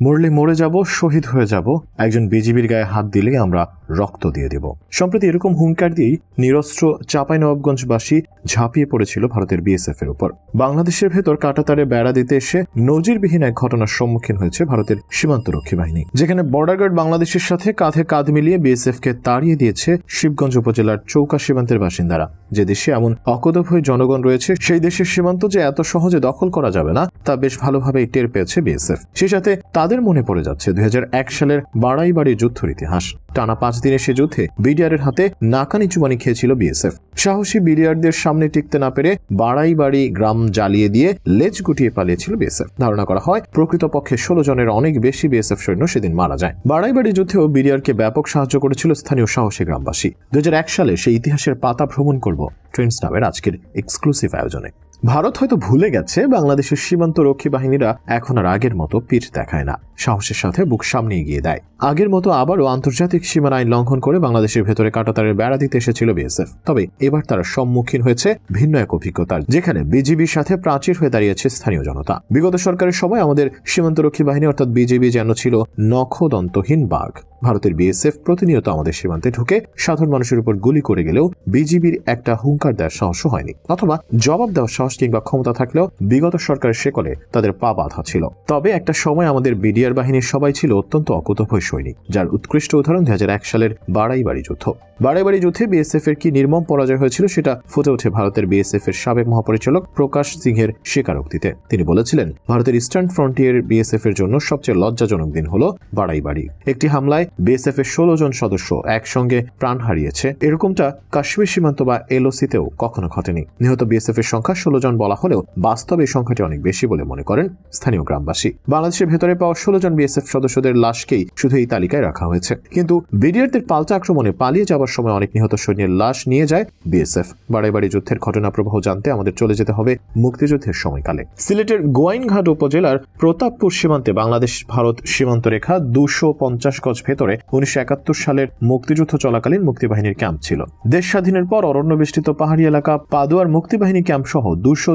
মরলে মরে যাব, শহীদ হয়ে যাব। একজন বিজিবির গায়ে হাত দিলে আমরা রক্ত দিয়ে দেব। সম্প্রতি এরকম হুঙ্কার দিয়েই নিরস্ত্র চাঁপাইনবাবগঞ্জবাসী ঝাঁপিয়ে পড়েছিল ভারতের বিএসএফ এর উপর। বাংলাদেশের ভেতর কাটাতারে বেড়া দিতে এসে নজিরবিহীন এক ঘটনার সম্মুখীন হয়েছে ভারতের সীমান্তরক্ষী বাহিনী। যেখানে বর্ডার গার্ড বাংলাদেশের সাথে কাঁধে কাঁধ মিলিয়ে বিএসএফ কে তাড়িয়ে দিয়েছে শিবগঞ্জ উপজেলার চৌকা সীমান্তের বাসিন্দারা। যে দেশে এমন অকদভ হয়ে জনগণ রয়েছে, সেই দেশের সীমান্ত যে এত সহজে দখল করা যাবে না, তা বেশ ভালোভাবেই টের পেয়েছে বিএসএফ। সেই সাথে তাদের মনে পড়ে যাচ্ছে দুই সালের বাড়াইবাড়ি যুদ্ধের ইতিহাস। টানা পাঁচ দিনের সে যুদ্ধে বিডিআরের হাতে নাকানি চুমানি খেয়েছিল বিএসএফ। সাহসী বিডিআরদের সামনে টিকতে না পেরে বাড়াইবাড়ি গ্রাম জ্বালিয়ে দিয়ে লেজ গুটিয়ে পালিয়েছিল বিএসএফ। ধারণা করা হয়, প্রকৃতপক্ষে ষোলো জনের অনেক বেশি বিএসএফ সৈন্য সেদিন মারা যায়। বাড়াইবাড়ি যুদ্ধেও বিডিআরকে ব্যাপক সাহায্য করেছিল স্থানীয় সাহসী গ্রামবাসী। দুই হাজার এক সালে সেই ইতিহাসের পাতা ভ্রমণ করব ট্রেন্ডস নামের আজকের এক্সক্লুসিভ আয়োজনে। ভারত হয়তো ভুলে গেছে, বাংলাদেশের সীমান্ত রক্ষী বাহিনীরা এখন আর আগের মতো পিঠ দেখায় না। সাহসের সাথে বুক সামনে এগিয়ে দেয়। আগের মতো আবারও আন্তর্জাতিক সীমার আইন লঙ্ঘন করে বাংলাদেশের ভেতরে কাটাতারের বেড়া দিতে এসেছিল বিএসএফ। তবে এবার তারা সম্মুখীন হয়েছে ভিন্ন এক অভিজ্ঞতার, যেখানে বিজিবির সাথে প্রাচীর হয়ে দাঁড়িয়েছে স্থানীয় জনতা। বিগত সরকারের সময় আমাদের সীমান্তরক্ষী বাহিনী অর্থাৎ বিজিবি যেন ছিল নখদন্তহীন বাঘ। ভারতের বিএসএফ প্রতিনিয়ত আমাদের সীমান্তে ঢুকে সাধারণ মানুষের উপর গুলি করে গেলেও বিজিবির একটা হুঙ্কার দেওয়ার সাহসও হয়নি, অথবা জবাব দেওয়ার সাহস কিংবা ক্ষমতা থাকলেও বিগত সরকারের শেকলে তাদের পা বাঁধা ছিল। তবে একটা সময় আমাদের বিডিআর বাহিনীর সবাই ছিল অত্যন্ত অকুতভয় সৈনিক, যার উৎকৃষ্ট উদাহরণ দুই সালের বাড়াইবাড়ি যুদ্ধ। বাড়াইবাড়ি যুদ্ধে বিএসএফ এর কি নির্মম পরাজয় হয়েছিল সেটা ফুটে ওঠে ভারতের বিএসএফ এর সাবেক মহাপরিচালক প্রকাশ সিংহের স্বীকারোক্তিতে। তিনি বলেছিলেন, ভারতের ইস্টার্ন ফ্রন্টিয়ার বিএসএফ এর জন্য সবচেয়ে লজ্জাজনক দিন হলো বাড়াইবাড়ি। একটি হামলায় বিএসএফ এর ষোলো জন সদস্য একসঙ্গে প্রাণ হারিয়েছে। এরকমটা কাশ্মীর সীমান্ত বা এলওসিতেও কখনো ঘটেনি। নিহত বিএসএফ এর সংখ্যা ষোলো জন বলা হলেও বাস্তবে এই সংখ্যাটি অনেক বেশি বলে মনে করেন স্থানীয় গ্রামবাসী। বাংলাদেশের ভেতরে পাওয়া ষোলো জন বিএসএফ সদস্যদের লাশকেই শুধু এই তালিকায় রাখা হয়েছে। কিন্তু বিডিআরদের পাল্টা আক্রমণে পালিয়ে যাওয়ার সময় অনেক নিহত সৈন্যের লাশ নিয়ে যায় বিএসএফ। বাড়ি বাড়ি যুদ্ধের ঘটনা প্রবাহ জানতে আমাদের চলে যেতে হবে মুক্তিযুদ্ধের সময়কালে। সিলেটের গোয়াইনঘাট উপজেলার প্রতাপপুর সীমান্তে বাংলাদেশ ভারত সীমান্ত রেখা দুশো পঞ্চাশ গজ ভেতরে উনিশশো একাত্তর সালের মুক্তিযুদ্ধ চলাকালীন মুক্তিবাহিনীর ক্যাম্প ছিল। দেশ স্বাধীনের পর অরণ্য বেষ্টিত পাহাড়ি এলাকা, পাদুয়ার মুক্তিবাহিনী ক্যাম্প সহ দুশো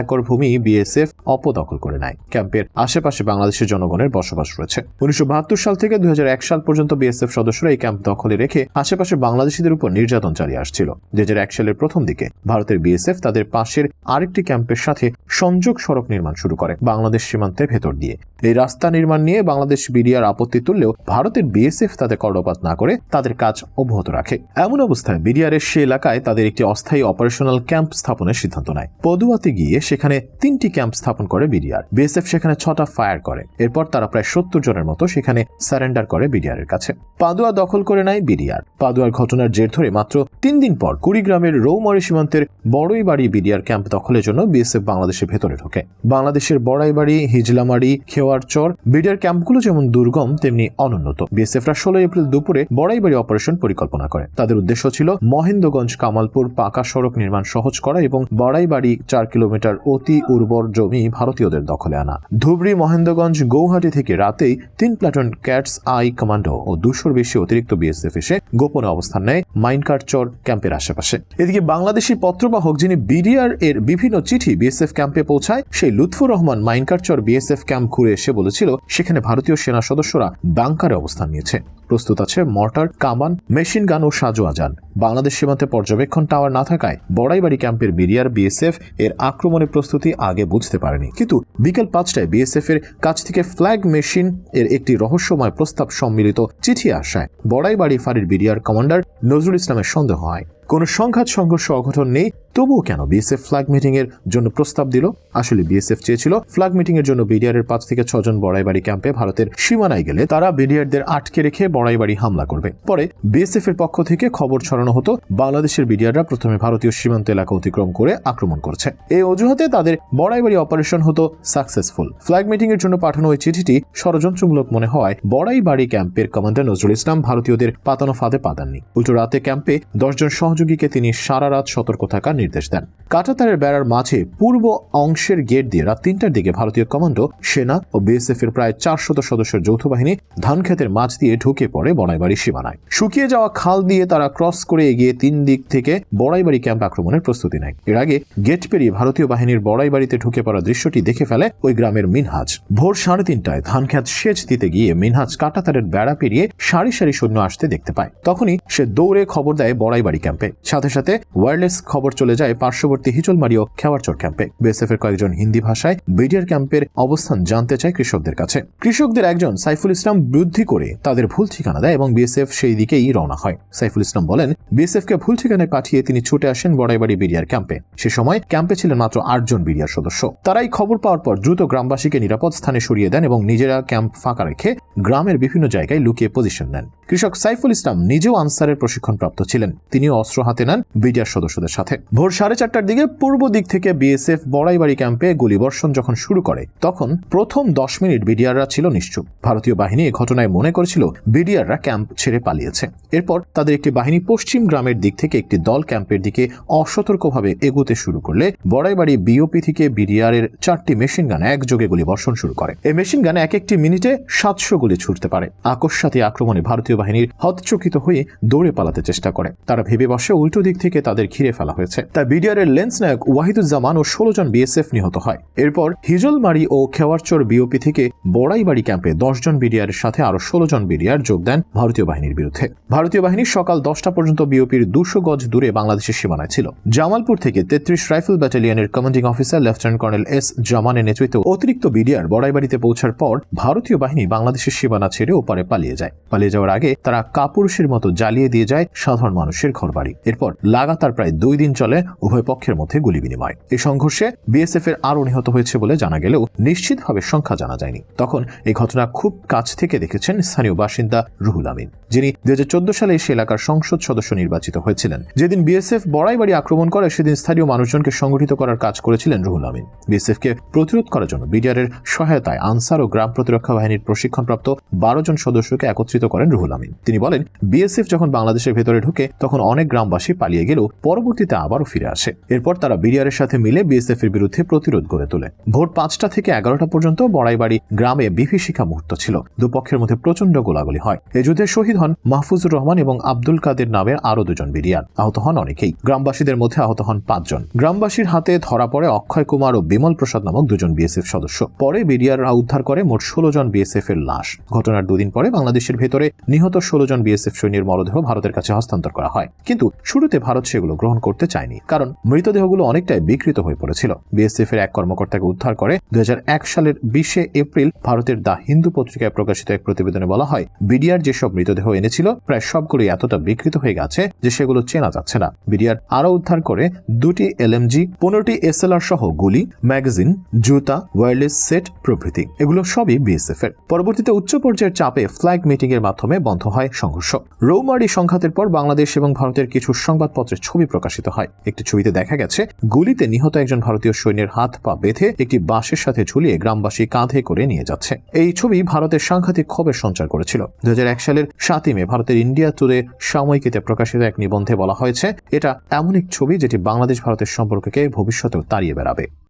একর ভূমি বিএসএফ অপদখল করে নেয়। ক্যাম্পের আশেপাশে বাংলাদেশের জনগণের বসবাস রয়েছে। উনিশশো সাল থেকে দুই হাজার এক সাল পর্যন্ত বিএসএফ সদস্যরা এই ক্যাম্প দখলে রেখে আশেপাশে বাংলাদেশিদের উপর নির্যাতন চালিয়ে আসছিল। দুই হাজার এক সালের প্রথম দিকে ভারতের বিএসএফ তাদের পাশের আরেকটি ক্যাম্পের সাথে সংযোগ সড়ক নির্মাণ শুরু করে বাংলাদেশ সীমান্তের ভেতর দিয়ে। এই রাস্তা নির্মাণ নিয়ে বাংলাদেশ বিডিআর আপত্তি তুললেও ভারতের বিএসএফ তাদের কর্ণপাত না করে তাদের কাজ অব্যাহত রাখে। এমন অবস্থায় বিডিআরের সে এলাকায় তাদের একটি অস্থায়ী অপারেশনাল ক্যাম্প স্থাপনের সিদ্ধান্ত নেয়। পদুয়াতে গিয়ে সেখানে তিনটি ক্যাম্প স্থাপন করে বিডিআর বিএসএফ সেখানে ছটা ফায়ার করে। এরপর তারা প্রায় সত্তর জনের মতো সেখানে সারেন্ডার করে বিডিআর এর কাছে। পাদুয়া দখল করে নেয় বিডিআর পাদুয়ার ঘটনার জের ধরে মাত্র তিন দিন পর কুড়িগ্রামের রৌমারি সীমান্তের বড়ই বাড়ি বিডিআর ক্যাম্প দখলের জন্য বিএসএফ বাংলাদেশের ভেতরে ঢোকে। বাংলাদেশের বড়াইবাড়ি, হিজলামারি খেওয়ারচর বিডিআর ক্যাম্পগুলো যেমন দুর্গম, তেমনি অনুন্নত। বিএসএফরা ষোলো এপ্রিল দুপুরে বড়াইবাড়ি অপারেশন পরিকল্পনা করে। তাদের উদ্দেশ্য ছিল মহেন্দ্রগঞ্জ কামালপুর পাকা সড়ক নির্মাণ সহজ করা এবং বড়াইবাড়ি চার কিলোমিটার অতি উর্বর জমি ভারতীয়দের দখলে আনা। ধুবড়ি, মহেন্দ্রগঞ্জ, গৌহাটি থেকে রাতেই তিন প্লাটুন ক্যাটস আই কমান্ডো ও দুশোর বেশি অতিরিক্ত বিএসএফ এসে গোপনে অবস্থান নেয় মাইনকারচর ক্যাম্পের আশেপাশে। এদিকে বাংলাদেশি পত্রবাহক যিনি বিডিআর এর বিভিন্ন চিঠি বিএসএফ ক্যাম্পে পৌঁছায়, সেই লুৎফুর রহমান মাইনকারচর বিএসএফ ক্যাম্প ঘুরে এসে বলেছিল সেখানে ভারতীয় সেনা সদস্যরা বাংকারে অবস্থান নিয়েছে। প্রস্তুত আছে মর্টার, কামান, মেশিন গান ও সাজোয়া যান বাংলাদেশ সীমান্তে পর্যবেক্ষণ টাওয়ার না থাকায় বড়াইবাড়ি ক্যাম্পের বিডিআর, বিএসএফ এর আক্রমণের প্রস্তুতি আগে বুঝতে পারেনি। কিন্তু বিকেল পাঁচটায় বিএসএফ এর কাছ থেকে ফ্ল্যাগ মেশিন এর একটি রহস্যময় প্রস্তাব সম্মিলিত চিঠি আসায় বড়াইবাড়ি ফাঁড়ির বিডিআর কমান্ডার নজরুল ইসলামের সন্দেহ হয়। কোনো সংঘাত, সংঘর্ষ, অঘটন নেই, তবুও কেন বিএসএফ ফ্ল্যাগ মিটিং এর জন্য প্রস্তাব দিল? আসলে বিএসএফ চেয়েছিল ফ্ল্যাগ মিটিং এর জন্য বিডিআর এর পাঁচ থেকে ছজন বড়াইবাড়ি ক্যাম্পে ভারতের সীমানায় গেলে তারা বিডিআরদের আটকে রেখে বড়াইবাড়ি হামলা করবে। পরে বিএসএফ এর পক্ষ থেকে খবর ছড়ানো হতো, বাংলাদেশের বিডিআররা প্রথমে ভারতীয় সীমান্ত এলাকা অতিক্রম করে আক্রমণ করছে। এই অজুহাতে তাদের বড়াইবাড়ি অপারেশন হতো সাকসেসফুল। ফ্ল্যাগ মিটিং এর জন্য পাঠানো ওই চিঠিটি ষড়যন্ত্রমূলক মনে হওয়ায় বড়াইবাড়ি ক্যাম্পের কমান্ডার নজরুল ইসলাম ভারতীয়দের পাতানো ফাঁদে পাতাননি উল্টো রাতে ক্যাম্পে দশজন সহযোগীকে তিনি সারা রাত সতর্ক থাকার নির্দেশ দেন। কাটাতারের বেড়ার মাঝে পূর্ব অংশের গেট দিয়ে রাত তিনটার দিকে ভারতীয় কমান্ডো, সেনা ও বিএসএফ এর প্রায় চারশত সদস্যের যৌথ বাহিনী ধানক্ষেতের মাঝ দিয়ে ঢুকে ঢুকে পড়ে বড়াইবাড়ি সীমানায়। শুকিয়ে যাওয়া খাল দিয়ে তারা ক্রস করে এগিয়ে তিন দিক থেকে বড়াইবাড়ি ক্যাম্প আক্রমণের প্রস্তুতি নেয়। এর আগে গেট পেরিয়ে ভারতীয় বাহিনীর বড়াইবাড়িতে ঢুকে পড়া দৃশ্যটি দেখে ফেলে ওই গ্রামের মিনহাজ। ভোর সাড়ে তিনটায় ধানখ্যাত সেচ দিতে গিয়ে মিনহাজ কাটাতারের বেড়া পেরিয়ে সারি সারি সৈন্য আসতে দেখতে পায়। তখনই সে দৌড়ে খবর দেয় বড়াইবাড়ি ক্যাম্পে। সাথে সাথে ওয়্যারলেস খবর চলে যায় পার্শ্ববর্তী হিজলমারি ও খেওয়ারচর ক্যাম্পে। বিএসএফ এর কয়েকজন হিন্দি ভাষায় বিডিআর ক্যাম্পের অবস্থান জানতে চায় কৃষকদের কাছে। কৃষকদের একজন সাইফুল ইসলাম বৃদ্ধি করে তাদের ভুল ঠিকানা দেয় এবং বিএসএফ সেই দিকেই রওনা হয়। সাইফুল ইসলাম বলেন বিএসএফ কে ভুল ঠিকানায় পাঠিয়ে তিনি ছুটে আসেন বড়াইবাড়ি বিডিআর ক্যাম্পে। সে সময় ক্যাম্পে ছিলেন মাত্র আটজন বিডিআর সদস্য। তারাই খবর পাওয়ার পর দ্রুত গ্রামবাসীকে নিরাপদ স্থানে সরিয়ে দেন এবং নিজেরা ক্যাম্প ফাঁকা রেখে গ্রামের বিভিন্ন জায়গায় লুকিয়ে পজিশন নেন। কৃষক সাইফুল ইসলাম নিজেও আনসারের প্রশিক্ষণপ্রাপ্ত ছিলেন। তিনিও অস্ত্র হাতে নেন বিডিআর সদস্যদের সাথে। ভোর সাড়ে চারটার দিকে পূর্ব দিক থেকে বিএসএফ বড়াইবাড়ি ক্যাম্পে গুলিবর্ষণ যখন শুরু করে, তখন প্রথম দশ মিনিট বিডিআররা ছিল নিশ্চুপ। ভারতীয় বাহিনী এ ঘটনায় মনে করেছিল বিডিআররা ক্যাম্প ছেড়ে পালিয়েছে। এরপর তাদের একটি বাহিনী পশ্চিম গ্রামের দিক থেকে একটি দল ক্যাম্পের দিকে অসতর্কভাবে এগোতে শুরু করলে বড়াইবাড়ি বিওপি থেকে বিডিআর এর চারটি মেশিন গান একযোগে গুলি বর্ষণ শুরু করে। এই মেশিন গান এক একটি মিনিটে সাতশো গুলি ছুটতে পারে। আকস্মাতি আক্রমণে ভারতীয় বাহিনীর হতচকিত হয়ে দৌড়ে পালাতে চেষ্টা করে। তারা ভেবে বসে উল্টো দিক থেকে তাদের ঘিরে ফেলা হয়েছে। তাই বিডিআরের লেন্স নায়ক ওয়াহিদুজ্জামান ও ষোলো জন বিএসএফ নিহত হয়। এরপর হিজলমারি ও খেওয়ারচর বিওপি থেকে বড়াইবাড়ি ক্যাম্পে দশ জন বিডিআর এর সাথে আরও ষোলো জন বিডিআর যোগ দেন ভারতীয় বাহিনীর বিরুদ্ধে। ভারতীয় বাহিনী সকাল দশটা পর্যন্ত বিওপির দুশো গজ দূরে বাংলাদেশের সীমানায় ছিল। জামালপুর থেকে তেত্রিশ rifle ব্যাটালিয়নের commanding officer lieutenant colonel S জামানের নেতৃত্বে অতিরিক্ত বিডিআর বড়াইবাড়িতে পৌঁছার পর ভারতীয় বাহিনী বাংলাদেশের সীমানা ছেড়ে ওপারে পালিয়ে যায়। পালিয়ে যাওয়ার আগে তারা কাপুরুষের মতো জ্বালিয়ে দিয়ে যায় সাধারণ মানুষের ঘরবাড়ি। এরপর লাগাতার প্রায় দুই দিন চলে উভয় পক্ষের মধ্যে গুলি বিনিময় এই সংঘর্ষে বিএসএফ এর আরও নিহত হয়েছে বলে জানা গেলেও নিশ্চিতভাবে সংখ্যা জানা যায়নি। তখন এই ঘটনা খুব কাছ থেকে দেখেছেন স্থানীয় বাসিন্দা রুহুল আমিন, যিনি দুই হাজার চোদ্দ সালে সে এলাকার সংসদ সদস্য নির্বাচিত হয়েছিলেন। যেদিন বিএসএফ বড়াইবাড়ি আক্রমণ করে, সেদিন স্থানীয় মানুষজনকে সংগঠিত করার কাজ করেছিলেন রুহুল আমিন। বিএসএফ কে প্রতিরোধ করার জন্য বিডিআর এর সহায়তায় আনসার ও গ্রাম প্রতিরক্ষা বাহিনীর প্রশিক্ষণপ্রাপ্ত বারো জন সদস্যকে একত্রিত করেন রুহুল আমিন। তিনি বলেন, বিএসএফ যখন বাংলাদেশের ভেতরে ঢুকে, তখন অনেক গ্রামবাসী পালিয়ে গেলেও পরবর্তীতে আবারও ফিরে আসে। এরপর তারা বিডিআর এর সাথে মিলে বিএসএফ এর বিরুদ্ধে প্রতিরোধ গড়ে তোলে। ভোর পাঁচটা থেকে এগারোটা পর্যন্ত বড়াইবাড়ি গ্রামে বিভীষিকা মুহূর্ত ছিল। দুপক্ষের মধ্যে প্রচণ্ড গোলাগুলি হয়। এই যুদ্ধে শহীদ হন মাহফুজুর রহমান এবং আব্দুল কাদের নামের আরও দুজন বিডিআর আহত হন অনেকেই। গ্রামবাসীদের মধ্যে আহত হন পাঁচজন। গ্রামবাসীর হাতে ধরা পড়ে অক্ষয় কুমার ও বিমল প্রসাদ নামক দুজন বিএসএফ সদস্য। পরে বিডিআররা উদ্ধার করে মোট ষোলো জন বিএসএফ এর লাশ। ঘটনার দুদিন পরে বাংলাদেশের ভেতরে নিহত ষোলো জন বিএসএফ সৈন্যের মরদেহ ভারতের কাছে হস্তান্তর করা হয়। কিন্তু শুরুতে ভারত সেগুলো গ্রহণ করতে চায়নি। কারণ মৃতদেহগুলো অনেকটাই বিকৃত হয়ে পড়েছিল। বিএসএফ এর এক কর্মকর্তাকে উদ্ধার করে দু হাজার এক সালের বিশে এপ্রিল ভারতের দা হিন্দু পত্রিকায় প্রকাশিত এক প্রতিবেদনে বলা হয় বিডিআর যেসব মৃতদেহ এনেছিল, প্রায় সবগুলোই এতটা বিকৃত হয়ে গেছে যে সেগুলো চেনা যাচ্ছে না। বিডিআর আরও উদ্ধার করে দুটি এলএমজি, পনেরোটি এসএলআর সহ গুলি, ম্যাগাজিন, জুতা, ওয়্যারলেস সেট প্রভৃতি। এগুলো সবই বিএসএফ এর। পরবর্তীতে উচ্চ পর্যায়ের চাপে ফ্ল্যাগ মিটিং এর মাধ্যমে বন্ধ হয় সংঘর্ষ। রৌমারি সংঘাতের পর বাংলাদেশ এবং ভারতের কিছু সংবাদপত্রের ছবি প্রকাশিত হয়। একটি ছবিতে দেখা গেছে, গুলিতে নিহত একজন ভারতীয় সৈন্যের হাত পা বেঁধে একটি বাঁশের সাথে ঝুলিয়ে গ্রামবাসী কাঁধে করে নিয়ে যাচ্ছে। এই ছবি ভারতের সাংঘাতিক ক্ষোভের সঞ্চার করেছিল। দু সালের সাতই মে ভারতের ইন্ডিয়া টুরে সাময়িকীতে প্রকাশিত এক নিবন্ধে বলা হয়েছে, এটা এমন এক ছবি যেটি বাংলাদেশ ভারতের সম্পর্ককে ভবিষ্যতেও তাড়িয়ে বেড়াবে।